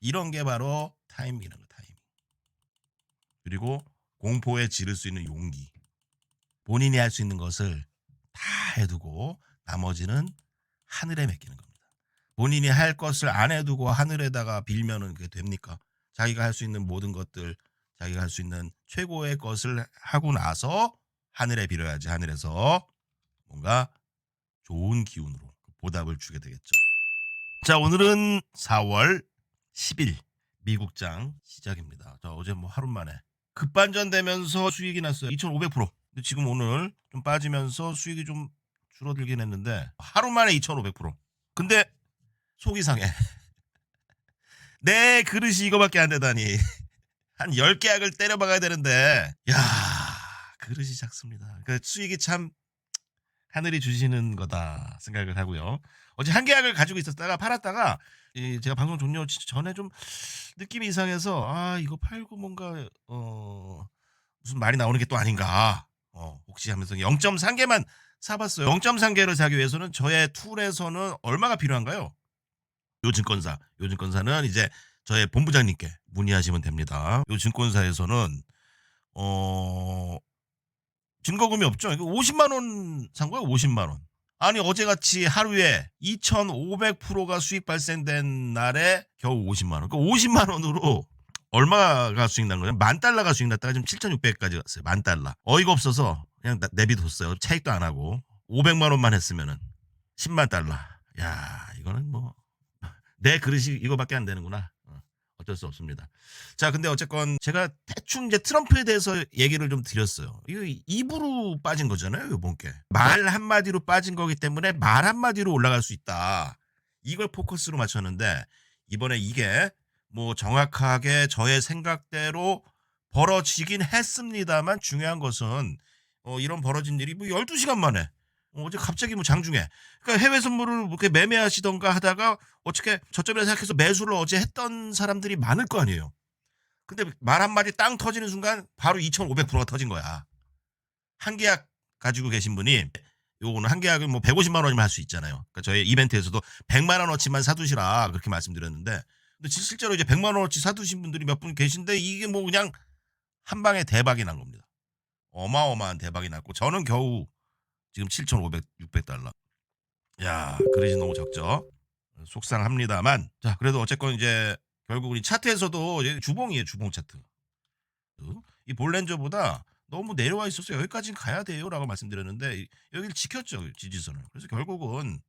이런 게 바로 타이밍이라는 거 타이밍. 그리고 공포에 지를 수 있는 용기. 본인이 할 수 있는 것을 다 해두고 나머지는 하늘에 맡기는 겁니다. 본인이 할 것을 안 해두고 하늘에다가 빌면은 그게 됩니까? 자기가 할 수 있는 모든 것들, 자기가 할 수 있는 최고의 것을 하고 나서 하늘에 빌어야지 하늘에서 뭔가 좋은 기운으로 보답을 주게 되겠죠. 자, 오늘은 4월 10일 미국장 시작입니다. 자, 어제 뭐 하루 만에 급반전되면서 수익이 났어요. 2,500%. 근데 지금 오늘 좀 빠지면서 수익이 좀 줄어들긴 했는데 하루 만에 2,500%. 근데 속이 상해. 내 그릇이 이거밖에 안 되다니. 한 10개 약을 때려 박아야 되는데 야 그릇이 작습니다. 그 수익이 참 하늘이 주시는 거다 생각을 하고요. 어제 한 계약을 가지고 있었다가 팔았다가 이 제가 방송 종료 전에 좀 느낌이 이상해서 아 이거 팔고 뭔가 어 무슨 말이 나오는 게 또 아닌가 어 혹시 하면서 0.3개만 사봤어요. 0.3개를 사기 위해서는 저의 툴에서는 얼마가 필요한가요? 요 증권사, 요 증권사는 이제 저의 본부장님께 문의하시면 됩니다. 요 증권사에서는 어 증거금이 없죠. 이거 50만 원 산 거예요. 50만 원. 아니 어제같이 하루에 2,500%가 수익 발생된 날에 겨우 50만 원. 그 50만 원으로 얼마가 수익 난 거예요? 만 달러가 수익 났다가 지금 7,600까지 갔어요. 만 달러. 어이가 없어서 그냥 나- 내비뒀어요. 차익도 안 하고 500만 원만 했으면은 10만 달러. 야 이거는 뭐 내 그릇이 이거밖에 안 되는구나. 어, 어쩔 수 없습니다. 자, 근데 어쨌건 제가 대충 이제 트럼프에 대해서 얘기를 좀 드렸어요. 이거 입으로 빠진 거잖아요, 요번 게. 말 한마디로 빠진 거기 때문에 말 한마디로 올라갈 수 있다. 이걸 포커스로 맞췄는데 이번에 이게 뭐 정확하게 저의 생각대로 벌어지긴 했습니다만 중요한 것은 어, 이런 벌어진 일이 뭐 12시간 만에 어, 어제 갑자기 뭐 장중에 그러니까 해외 선물을 이렇게 매매하시던가 하다가 어떻게 저점이라 생각해서 매수를 어제 했던 사람들이 많을 거 아니에요. 근데 말 한마디 땅 터지는 순간 바로 2,500%가 터진 거야. 한 계약 가지고 계신 분이 요거는 한 계약을 뭐 150만 원이면 할 수 있잖아요. 그러니까 저희 이벤트에서도 100만 원어치만 사두시라 그렇게 말씀드렸는데 근데 실- 실제로 이제 100만 원어치 사두신 분들이 몇 분 계신데 이게 뭐 그냥 한 방에 대박이 난 겁니다. 어마어마한 대박이 났고 저는 겨우 지금 7,500, 600달러. 야, 그릇이 너무 적죠. 속상합니다만, 자, 그래도 어쨌건 이제 결국 우리 차트에서도 주봉이에요, 주봉 차트. 어? 이 볼렌저보다 너무 내려와 있어서 여기까지는 가야 돼요라고 말씀드렸는데 이- 여기를 지켰죠 지지선을. 그래서 결국은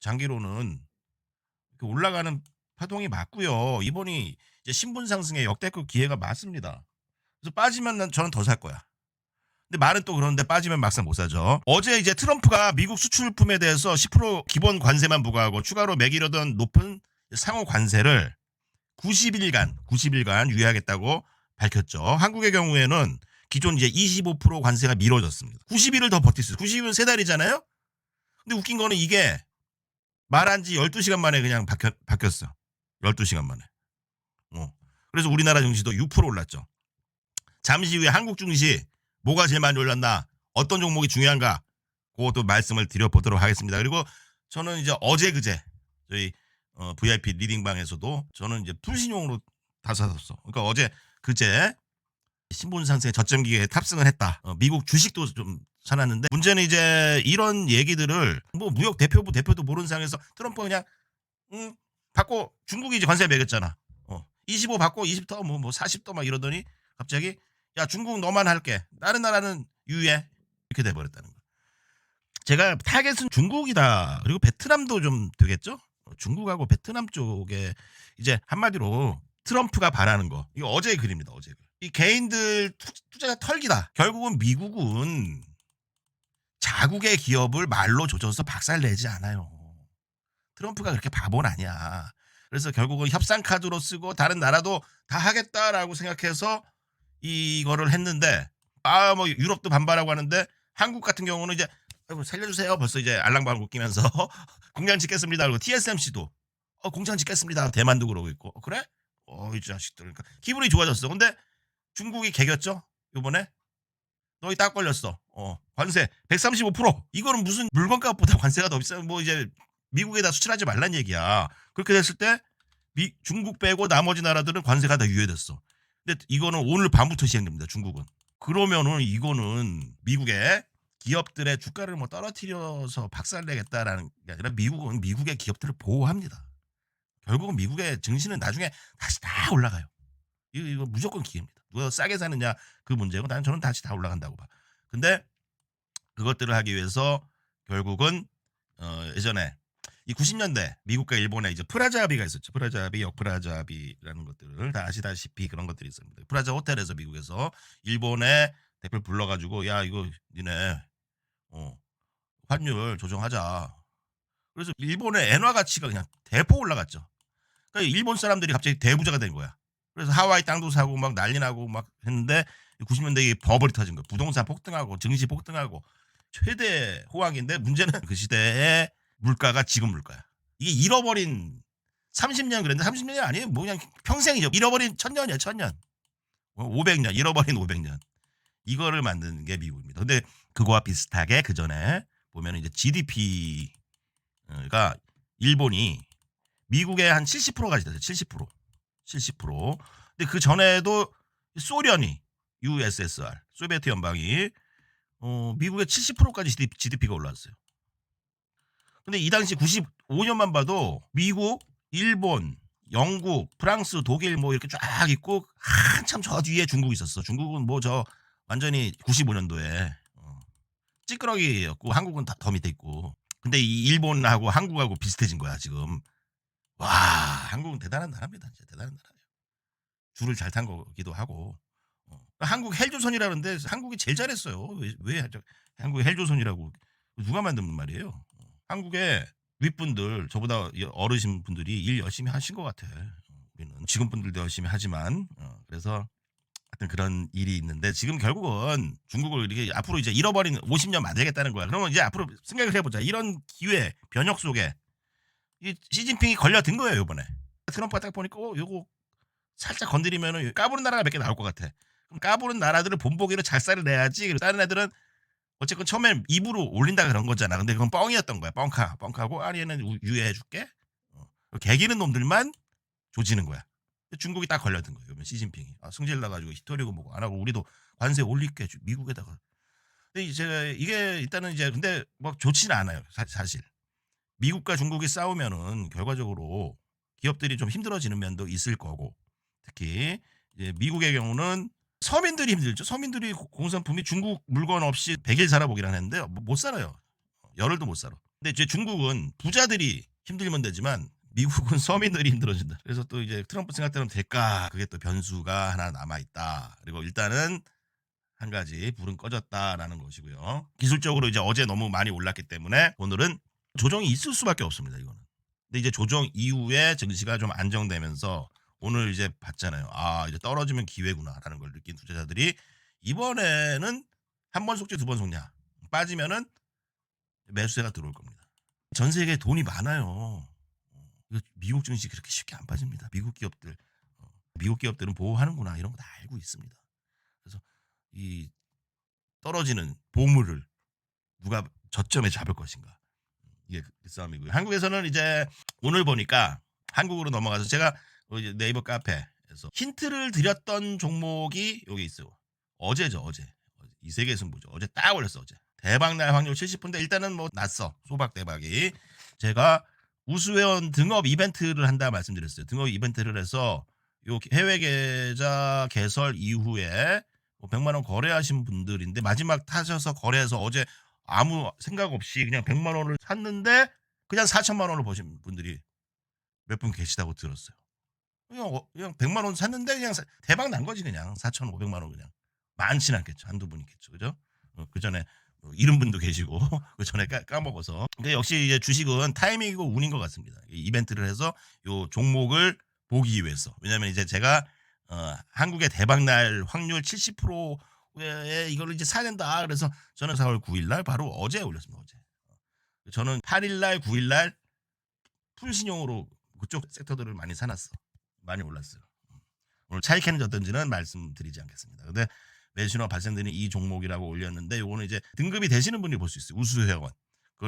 장기로는 이렇게 올라가는 파동이 맞고요. 이번이 이제 신분 상승의 역대급 기회가 맞습니다. 그래서 빠지면 난 저는 더 살 거야. 근데 말은 또 그러는데 빠지면 막상 못 사죠. 어제 이제 트럼프가 미국 수출품에 대해서 10% 기본 관세만 부과하고 추가로 매기려던 높은 상호 관세를 90일간 90일간 유예하겠다고 밝혔죠. 한국의 경우에는 기존 이제 25% 관세가 미뤄졌습니다. 90일을 더 버틸 수 있어요. 90일은 세 달이잖아요. 근데 웃긴 거는 이게 말한 지 12시간 만에 그냥 바뀌었, 바뀌었어. 12시간 만에. 어. 그래서 우리나라 증시도 6% 올랐죠. 잠시 후에 한국 증시 뭐가 제일 많이 올랐나? 어떤 종목이 중요한가? 그것도 말씀을 드려보도록 하겠습니다. 그리고 저는 이제 어제 그제 저희 어, VIP 리딩방에서도 저는 이제 풀신용으로 다 사줬어. 그러니까 어제 그제 신분 상승의 저점 기회에 탑승을 했다. 어, 미국 주식도 좀 사놨는데 문제는 이제 이런 얘기들을 뭐 무역 대표부 대표도 모르는 상황에서 트럼프 그냥 음 받고 중국이 이제 관세 매겼잖아. 어, 25 받고 20 더 뭐뭐 40 더 막 이러더니 갑자기 야 중국 너만 할게 다른 나라는 유예 이렇게 돼버렸다는 거. 제가 타겟은 중국이다 그리고 베트남도 좀 되겠죠? 어, 중국하고 베트남 쪽에 이제 한마디로 트럼프가 바라는 거 이거 어제의 글입니다 어제 글. 이 개인들 투, 투자자 털기다. 결국은 미국은 자국의 기업을 말로 조져서 박살내지 않아요. 트럼프가 그렇게 바보는 아니야. 그래서 결국은 협상 카드로 쓰고 다른 나라도 다 하겠다라고 생각해서 이거를 했는데 아 뭐 유럽도 반발하고 하는데 한국 같은 경우는 이제 살려주세요. 벌써 이제 알랑방울 웃기면서 공장 짓겠습니다. 그리고 TSMC도 어 공장 짓겠습니다. 대만도 그러고 있고. 어, 그래? 어 이 자식들. 그러니까 기분이 좋아졌어. 근데 중국이 개겼죠? 요번에? 너희 딱 걸렸어. 어 관세 135% 이거는 무슨 물건값보다 관세가 더 비싸. 뭐 이제 미국에다 수출하지 말란 얘기야. 그렇게 됐을 때 미- 중국 빼고 나머지 나라들은 관세가 다 유예됐어. 근데 이거는 오늘 밤부터 시행됩니다. 중국은. 그러면은 이거는 미국의 기업들의 주가를 뭐 떨어뜨려서 박살내겠다라는 게 아니라 미국은 미국의 기업들을 보호합니다. 결국은 미국의 증시는 나중에 다시 다 올라가요. 이거, 이거 무조건 기회입니다. 누가 싸게 사느냐 그 문제고 나는 저는 다시 다 올라간다고 봐. 근데 그것들을 하기 위해서 결국은 어, 예전에 이 90년대 미국과 일본에 이제 프라자 합의가 있었죠. 프라자 합의, 역프라자 합의라는 것들을 다 아시다시피 그런 것들이 있습니다. 프라자 호텔에서 미국에서 일본의 대표를 불러가지고 야 이거 니네 어, 환율 조정하자. 그래서 일본의 엔화 가치가 그냥 대폭 올라갔죠. 그러니까 일본 사람들이 갑자기 대부자가 된 거야. 그래서 하와이 땅도 사고 막 난리 나고 막 했는데 90년대에 버블이 터진 거야. 부동산 폭등하고 증시 폭등하고 최대 호황인데 문제는 그 시대의 물가가 지금 물가야. 이게 잃어버린 30년 그랬는데 30년이 아니에요. 뭐 그냥 평생이죠. 잃어버린 천년이야, 천년. 500년, 잃어버린 500년. 이거를 만드는 게 미국입니다. 근데 그거와 비슷하게 그 전에 보면 이제 GDP가 일본이 미국의 한 70%까지 됐어요. 70%. 70%. 근데 그 전에도 소련이 USSR, 소비에트 연방이 어, 미국의 70%까지 GDP가 올랐어요. 근데 이 당시 95년만 봐도 미국, 일본, 영국, 프랑스, 독일 뭐 이렇게 쫙 있고 한참 저 뒤에 중국이 있었어. 중국은 뭐 저 완전히 95년도에 어, 찌끄러기였고 한국은 다 더 밑에 있고. 근데 이 일본하고 한국하고 비슷해진 거야 지금. 와 한국은 대단한 나라입니다. 진짜 대단한 나라예요. 줄을 잘 탄 거기도 하고. 어. 한국 헬조선이라는데 한국이 제일 잘했어요. 왜, 왜? 한국 헬조선이라고 누가 만든 말이에요? 어. 한국의 윗분들 저보다 어르신 분들이 일 열심히 하신 것 같아. 어, 우리는 지금 분들도 열심히 하지만 어, 그래서 하여튼 그런 일이 있는데 지금 결국은 중국을 이렇게 앞으로 이제 잃어버린 50년 만들겠다는 거야. 그러면 이제 앞으로 생각을 해보자. 이런 기회 변혁 속에 이 시진핑이 걸려든 거예요 이번에. 트럼프가 딱 보니까 어, 요거 살짝 건드리면은 까부는 나라가 몇 개 나올 것 같아. 그럼 까부는 나라들을 본보기로 잘 살을 내야지. 다른 애들은 어쨌건 처음엔 입으로 올린다 그런 거잖아. 근데 그건 뻥이었던 거야. 뻥카. 뻥카고 아니 얘는 우- 유예해 줄게. 어. 개기는 놈들만 조지는 거야. 중국이 딱 걸려든 거예요. 그러면 시진핑이. 아, 승질 나가지고 히토리고 뭐고 안 하고 우리도 관세 올릴게 주- 미국에다가. 근데 이제 이게 일단은 이제 근데 뭐 좋지는 않아요. 사, 사실. 미국과 중국이 싸우면은 결과적으로 기업들이 좀 힘들어지는 면도 있을 거고 특히 이제 미국의 경우는 서민들이 힘들죠. 서민들이 고- 공산품이 중국 물건 없이 100일 살아보기란 했는데 뭐못 살아요. 열흘도 못 살아. 근데 이제 중국은 부자들이 힘들면 되지만 미국은 서민들이 힘들어진다. 그래서 또 이제 트럼프 생각대로 될까? 그게 또 변수가 하나 남아 있다. 그리고 일단은 한 가지 불은 꺼졌다라는 것이고요. 기술적으로 이제 어제 너무 많이 올랐기 때문에 오늘은 조정이 있을 수밖에 없습니다. 이거는. 근데 이제 조정 이후에 증시가 좀 안정되면서 오늘 이제 봤잖아요. 아 이제 떨어지면 기회구나라는 걸 느낀 투자자들이 이번에는 한 번 속지 두 번 속냐 빠지면은 매수세가 들어올 겁니다. 전 세계에 돈이 많아요. 어, 미국 증시 그렇게 쉽게 안 빠집니다. 미국 기업들 어, 미국 기업들은 보호하는구나 이런 거 다 알고 있습니다. 그래서 이 떨어지는 보물을 누가 저점에 잡을 것인가 이게 그 싸움이고요. 한국에서는 이제 오늘 보니까 한국으로 넘어가서 제가 네이버 카페에서 힌트를 드렸던 종목이 여기 있어요. 어제죠, 어제. 이 세계 승부죠. 어제 딱 올렸어, 어제. 대박 날 확률 70%인데 일단은 뭐 났어. 소박 대박이. 제가 우수회원 등업 이벤트를 한다 말씀드렸어요. 등업 이벤트를 해서 요 해외 계좌 개설 이후에 뭐 100만 원 거래하신 분들인데 마지막 타셔서 거래해서 어제 아무 생각 없이 그냥 100만 원을 샀는데 그냥 4천만 원을 버신 분들이 몇 분 계시다고 들었어요. 그냥, 어- 그냥 100만 원 샀는데 그냥 사- 대박 난 거지 그냥. 4,500만 원 그냥. 많지는 않겠죠. 한두 분이겠죠. 그죠? 그 전에 이런 분도 계시고 그 전에 까, 까먹어서. 근데 역시 이제 주식은 타이밍이고 운인 것 같습니다. 이 이벤트를 해서 요 종목을 보기 위해서. 왜냐면 이제 제가 어, 한국의 대박 날 확률 70%에 이거를 이제 사야 된다. 그래서 저는 4월 9일 날 바로 어제 올렸습니다 어제. 저는 8일 날 9일 날 풀신용으로 그쪽 섹터들을 많이 사놨어. 많이 올랐어요. 오늘 차이캔은 어떤지는 말씀드리지 않겠습니다. 근데 매수나 발생되는 이 종목이라고 올렸는데 요거는 이제 등급이 되시는 분이 볼 수 있어요. 우수 회원.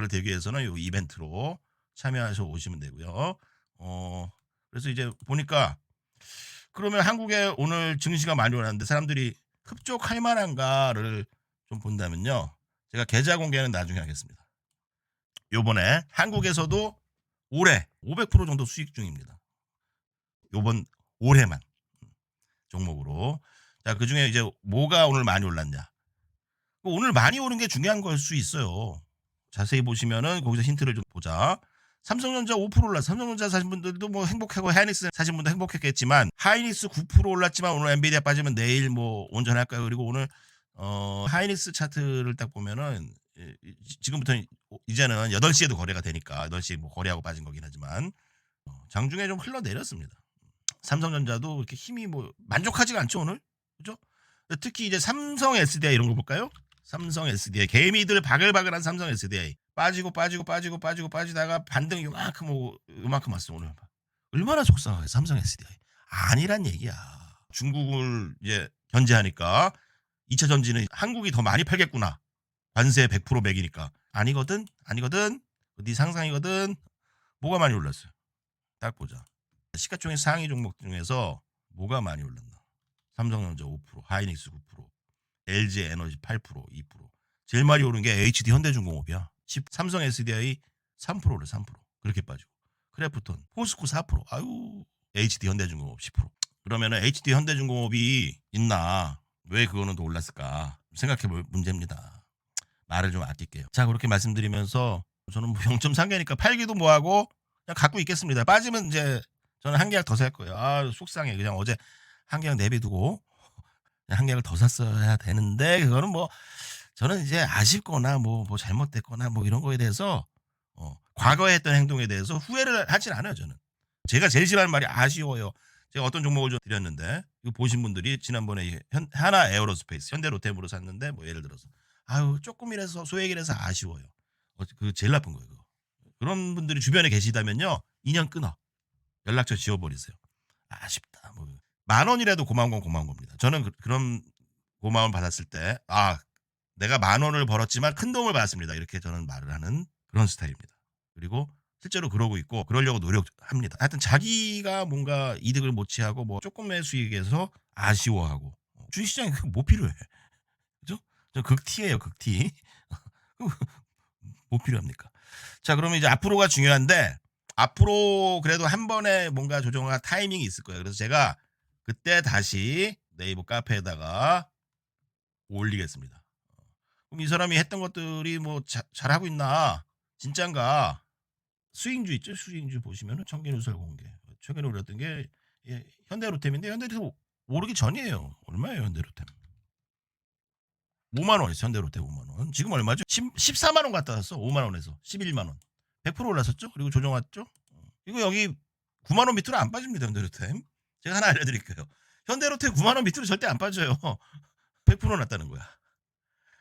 되기 위해서는 요 이벤트로 참여하셔 오시면 되고요. 어 그래서 이제 보니까 그러면 한국에 오늘 증시가 많이 올랐는데 사람들이 흡족할 만한가를 좀 본다면요. 제가 계좌 공개는 나중에 하겠습니다. 요번에 한국에서도 올해 500% 정도 수익 중입니다. 요번 올해만 종목으로. 자, 그 중에 이제 뭐가 오늘 많이 올랐냐. 오늘 많이 오른 게 중요한 걸 수 있어요. 자세히 보시면은 거기서 힌트를 좀 보자. 삼성전자 5% 올랐. 삼성전자 사신 분들도 뭐 행복하고 하이닉스 사신 분도 행복했겠지만 하이닉스 9% 올랐지만 오늘 엔비디아 빠지면 내일 뭐 온전할까요? 그리고 오늘 어 하이닉스 차트를 딱 보면은 지금부터 이제는 8시에도 거래가 되니까 8시에 뭐 거래하고 빠진 거긴 하지만 어, 장중에 좀 흘러내렸습니다. 삼성전자도 이렇게 힘이 뭐 만족하지가 않죠 오늘? 그죠? 특히 이제 삼성 SDI 이런 거 볼까요? 삼성 SDI 개미들 바글바글한 삼성 SDI 빠지고 빠지고 빠지고 빠지고 빠지다가 반등 요만큼 오고 요만큼 왔어 오늘. 얼마나 속상해 삼성 SDI 아니란 얘기야. 중국을 이제 견제하니까 2차 전지는 한국이 더 많이 팔겠구나. 관세 100% 매기니까. 아니거든 아니거든 네 상상이거든. 뭐가 많이 올랐어요? 딱 보자 시가총액 상위 종목 중에서 뭐가 많이 올랐나? 삼성전자 5% 하이닉스 9% LG 에너지 8% 2% 제일 많이 오른 게 HD 현대중공업이야. 10, 삼성 SDI 3%를 3% 그렇게 빠지고. 크래프톤 포스코 4% 아유 HD 현대중공업 10% 그러면은 HD 현대중공업이 있나? 왜 그거는 더 올랐을까? 생각해 볼 문제입니다. 말을 좀 아낄게요. 자 그렇게 말씀드리면서 저는 뭐 0.3개니까 팔기도 뭐하고 그냥 갖고 있겠습니다. 빠지면 이제 저는 한 계약 더 살 거예요. 아 속상해. 그냥 어제 한 계약 내비두고 한 계약을 더 샀어야 되는데 그거는 뭐 저는 이제 아쉽거나 뭐, 뭐 잘못됐거나 뭐 이런 거에 대해서 어, 과거에 했던 행동에 대해서 후회를 하진 않아요 저는. 제가 제일 싫어하는 말이 아쉬워요. 제가 어떤 종목을 좀 드렸는데 이거 보신 분들이 지난번에 현, 하나 에어로스페이스 현대 로템으로 샀는데 뭐 예를 들어서 아유 조금이라서 소액이라서 아쉬워요. 어, 그 제일 나쁜 거예요 그거. 그런 분들이 주변에 계시다면요 인연 끊어 연락처 지워버리세요 아쉽다 뭐 만 원이라도 고마운 건 고마운 겁니다 저는 그, 런 고마움 받았을 때 아 내가 만 원을 벌었지만 큰 도움을 받았습니다. 이렇게 저는 말을 하는 그런 스타일입니다. 그리고 실제로 그러고 있고 그러려고 노력합니다. 하여튼 자기가 뭔가 이득을 못 취하고 뭐 조금의 수익에서 아쉬워하고 주식시장이 뭐 필요해. 그죠? 저 극티예요, 극티. 뭐 필요합니까? 자, 그러면 이제 앞으로가 중요한데 앞으로 그래도 한 번에 뭔가 조정할 타이밍이 있을 거예요. 그래서 제가 그때 다시 네이버 카페에다가 올리겠습니다. 그럼 이 사람이 했던 것들이 뭐 자- 잘하고 있나? 진짠가? 수익주 있죠? 수익주 보시면은 청기누설 공개. 최근에 올렸던 게 예, 현대로템인데 현대로템 오르기 전이에요. 얼마예요, 현대로템? 5만 원이었어, 현대로템 5만 원. 지금 얼마죠? 10, 14만 원 갖다 놨어. 5만 원에서 11만 원. 100% 올랐었죠? 그리고 조정 왔죠? 어. 이거 여기 9만 원 밑으로 안 빠집니다, 현대로템. 제가 하나 알려드릴게요. 현대로템 9만 원 밑으로 절대 안 빠져요. 100% 났다는 거야.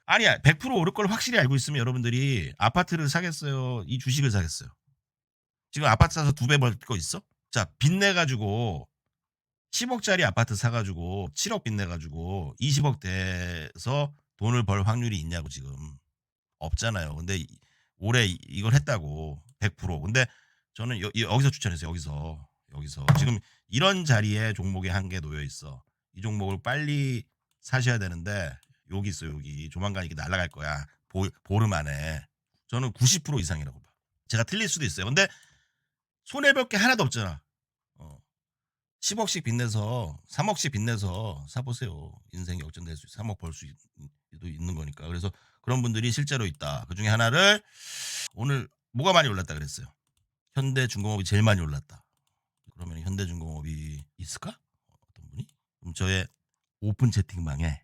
아니야, 100% 오를 걸 확실히 알고 있으면 여러분들이 아파트를 사겠어요? 이 주식을 사겠어요? 지금 아파트 사서 두 배 벌 거 있어? 자, 빚내 가지고 10억짜리 아파트 사 가지고 7억 빚내 가지고 20억 대서 돈을 벌 확률이 있냐고 지금 없잖아요. 근데 이- 올해 이- 이걸 했다고 100%. 근데 저는 여, 여기서 추천했어요. 여기서. 여기서. 지금 이런 자리에 종목이 한 개 놓여 있어. 이 종목을 빨리 사셔야 되는데 여기 있어 여기. 조만간 이게 날아갈 거야. 보, 보름 안에. 저는 90% 이상이라고 봐. 제가 틀릴 수도 있어요. 근데 손해 볼 게 하나도 없잖아. 어. 10억씩 빚내서 3억씩 빚내서 사보세요. 인생이 역전될 수 있어 3억 벌 수도 있는 거니까. 그래서 그런 분들이 실제로 있다 그 중에 하나를 오늘 뭐가 많이 올랐다 그랬어요 현대중공업이 제일 많이 올랐다 그러면 현대중공업이 있을까 어떤 분이 그럼 저의 오픈 채팅방에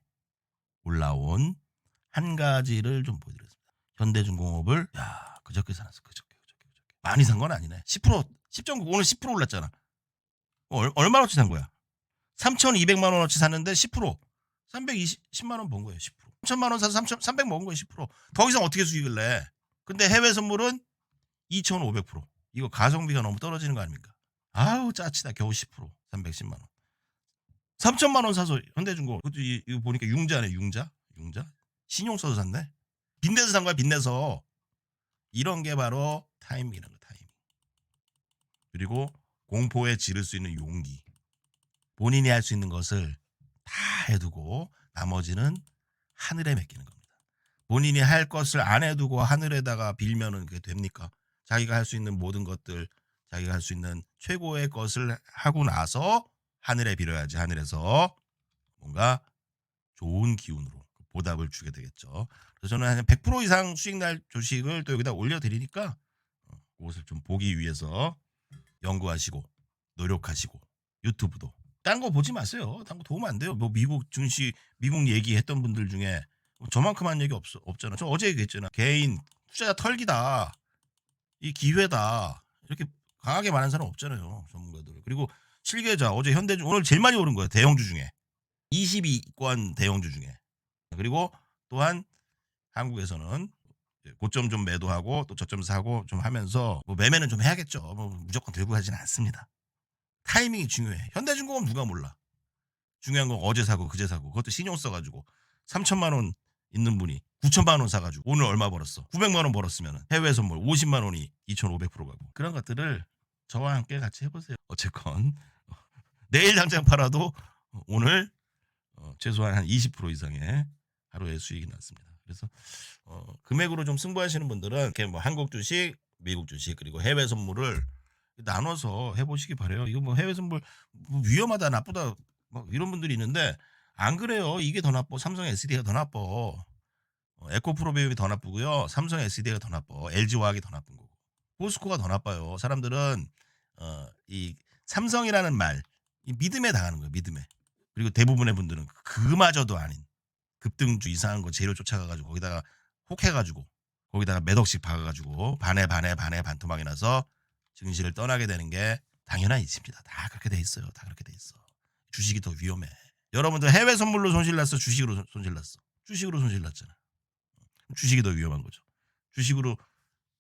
올라온 한 가지를 좀 보여드리겠습니다. 현대중공업을 야 그저께 사놨어 그저께 그저께 그저께 많이 산 건 아니네. 10% 10.9 오늘 10% 올랐잖아. 얼, 얼마어치 산 거야? 3,200만 원어치 샀는데 10% 320만 원 번 거예요. 10% 3천만 원 사서 3 300 먹은 거예요. 10%더 이상 어떻게 수익을 내? 근데 해외 선물은 2,500% 이거 가성비가 너무 떨어지는 거 아닙니까? 아우 짜치다 겨우 10% 310만 원. 3천만 원 사서 현대중공업 그것도 이- 이거 보니까 융자네 융자 융자 신용 써서 샀네 빚내서 산 거야 빚내서 이런 게 바로 타이밍이라는 거 타이밍 그리고 공포에 지를 수 있는 용기. 본인이 할 수 있는 것을 다 해두고 나머지는 하늘에 맡기는 겁니다. 본인이 할 것을 안 해두고 하늘에다가 빌면은 그게 됩니까? 자기가 할 수 있는 모든 것들, 자기가 할 수 있는 최고의 것을 하고 나서 하늘에 빌어야지 하늘에서 뭔가 좋은 기운으로 보답을 주게 되겠죠. 그래서 저는 한 100% 이상 수익 날 주식을 또 여기다 올려드리니까 어, 그것을 좀 보기 위해서 연구하시고 노력하시고 유튜브도 딴 거 보지 마세요. 딴 거 도움 안 돼요. 뭐 미국 증시 미국 얘기했던 분들 중에 뭐 저만큼 한 얘기 없, 없잖아. 저 어제 얘기했잖아. 개인 투자자 털기다. 이 기회다. 이렇게 강하게 말하는 사람 없잖아요. 전문가들. 그리고 실계좌 어제 현대중 오늘 제일 많이 오른 거예요. 대형주 중에 22권 대형주 중에. 그리고 또한 한국에서는 고점 좀 매도하고 또 저점 사고 좀 하면서 뭐 매매는 좀 해야겠죠. 뭐 무조건 들고 가지는 않습니다. 타이밍이 중요해. 현대중공업 누가 몰라. 중요한 건 어제 사고 그제 사고 그것도 신용 써가지고 3천만 원 있는 분이 9천만 원 사가지고 오늘 얼마 벌었어? 900만 원 벌었으면 해외 선물 50만 원이 2,500% 가고 그런 것들을 저와 함께 같이 해보세요. 어쨌건 내일 당장 팔아도 오늘 어, 최소한 한 20% 이상의 하루의 수익이 났습니다. 그래서 어, 금액으로 좀 승부하시는 분들은 이렇게 뭐 한국 주식, 미국 주식 그리고 해외 선물을 나눠서 해보시기 바래요. 이거 뭐 해외 선물 뭐 위험하다 나쁘다 막 이런 분들이 있는데 안 그래요. 이게 더 나빠. 삼성 SD가 더 나빠. 어, 에코프로비움이 더 나쁘고요. 삼성 SD가 더 나빠. LG화학이 더 나쁜 거고. 포스코가 더 나빠요. 사람들은 어, 이 삼성이라는 말, 이 믿음에 당하는 거예요. 믿음에. 그리고 대부분의 분들은 그마저도 아닌 급등주 이상한 거 재료 쫓아가가지고 거기다가 혹해가지고 거기다가 몇 억씩 박아가지고 반에 반에 반에 반토막이 나서 증시를 떠나게 되는 게 당연한 이치입니다. 다 그렇게 돼 있어요. 다 그렇게 돼 있어. 주식이 더 위험해. 여러분들 해외 선물로 손실 났어? 주식으로 손- 손실 났어? 주식으로 손실 났잖아. 주식이 더 위험한 거죠. 주식으로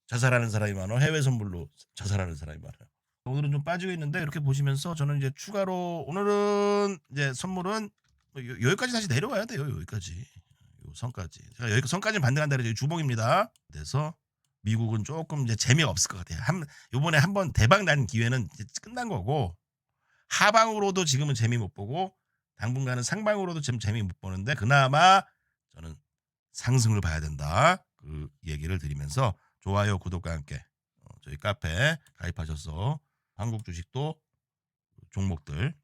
자살하는 사람이 많아. 해외 선물로 자살하는 사람이 많아요. 오늘은 좀 빠지고 있는데 이렇게 보시면서 저는 이제 추가로 오늘은 이제 선물은 뭐 요- 여기까지 다시 내려와야 돼요. 여기까지. 요 선까지. 제가 여기 선까지 반등한다 그래서 주봉입니다. 그래서 미국은 조금 이제 재미가 없을 것 같아요. 한 요번에 한 번 대박 난 기회는 이제 끝난 거고 하방으로도 지금은 재미 못 보고 당분간은 상방으로도 지금 재미 못 보는데 그나마 저는 상승을 봐야 된다. 그 얘기를 드리면서 좋아요, 구독과 함께 어, 저희 카페 가입하셔서 한국 주식도 종목들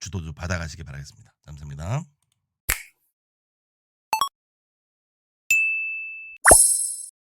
주도도 받아가시기 바라겠습니다. 감사합니다.